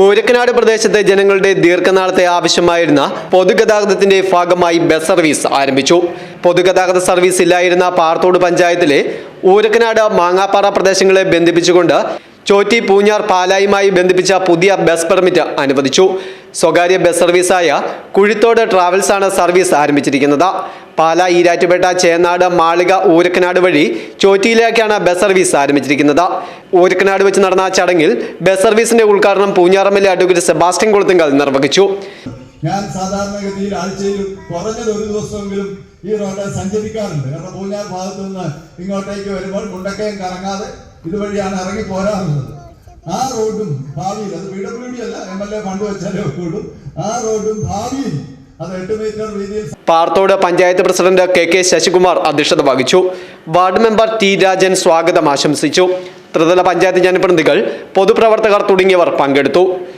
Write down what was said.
ഊരക്കനാട് പ്രദേശത്തെ ജനങ്ങളുടെ ദീർഘനാളത്തെ ആവശ്യമായിരുന്ന പൊതുഗതാഗതത്തിന്റെ ഭാഗമായി ബസ് സർവീസ് ആരംഭിച്ചു. പൊതുഗതാഗത സർവീസ് ഇല്ലായിരുന്ന പാർത്തോട് പഞ്ചായത്തിലെ ഊരക്കനാട് മാങ്ങാപ്പാറ പ്രദേശങ്ങളെ ബന്ധിപ്പിച്ചുകൊണ്ട് ചോറ്റി പൂഞ്ഞാർ പാലായുമായി ബന്ധിപ്പിച്ച പുതിയ ബസ് പെർമിറ്റ് അനുവദിച്ചു. സ്വകാര്യ ബസ് സർവീസായ കുഴിത്തോട് ട്രാവൽസാണ് സർവീസ് ആരംഭിച്ചിരിക്കുന്നത്. പാല ഈരാറ്റുപേട്ട ചേനാട് മാളിക ഊരക്കനാട് വഴി ചോറ്റിയിലേക്കാണ് ബസ് സർവീസ് ആരംഭിച്ചിരിക്കുന്നത്. ഊരക്കനാട് വെച്ച് നടന്ന ചടങ്ങിൽ ബസ് സർവീസിന്റെ ഉദ്ഘാടനം പൂഞ്ഞാറമ്മലെ അഡ്വക്കേറ്റ് സെബാസ്റ്റ്യൻ കൊളുത്തുങ്കൽ നിർവഹിച്ചു. ഞാൻ സാധാരണഗതിയിൽ ആഴ്ചയിൽ കുറഞ്ഞത് ഒരു ദിവസമെങ്കിലും ഈ റോഡ് സഞ്ചരിക്കാറുണ്ട്. കാരണം പൂഞ്ഞാർ ഭാഗത്തു നിന്ന് ഇങ്ങോട്ടേക്ക് വരുമ്പോൾ മുണ്ടക്കയം കറങ്ങാതെ ഇതുവഴിയാണ് ഇറങ്ങി പോരാറുള്ളത്. ആ റോഡും ഭാവിയിൽ അത് പി ഡബ്ല്യു ഡി അല്ല എം എൽ എ ഫണ്ട് വെച്ചാലേ ഒക്കുള്ളൂ. ആ റോഡും ഭാവിയിൽ Parathode panchayat president K K Sasikumar അധ്യക്ഷത വഹിച്ചു. വാർഡ് മെമ്പർ ടി രാജൻ സ്വാഗതം ആശംസിച്ചു. ത്രിതല പഞ്ചായത്ത് ജനപ്രതിനിധികൾ പൊതുപ്രവർത്തകർ തുടങ്ങിയവർ പങ്കെടുത്തു.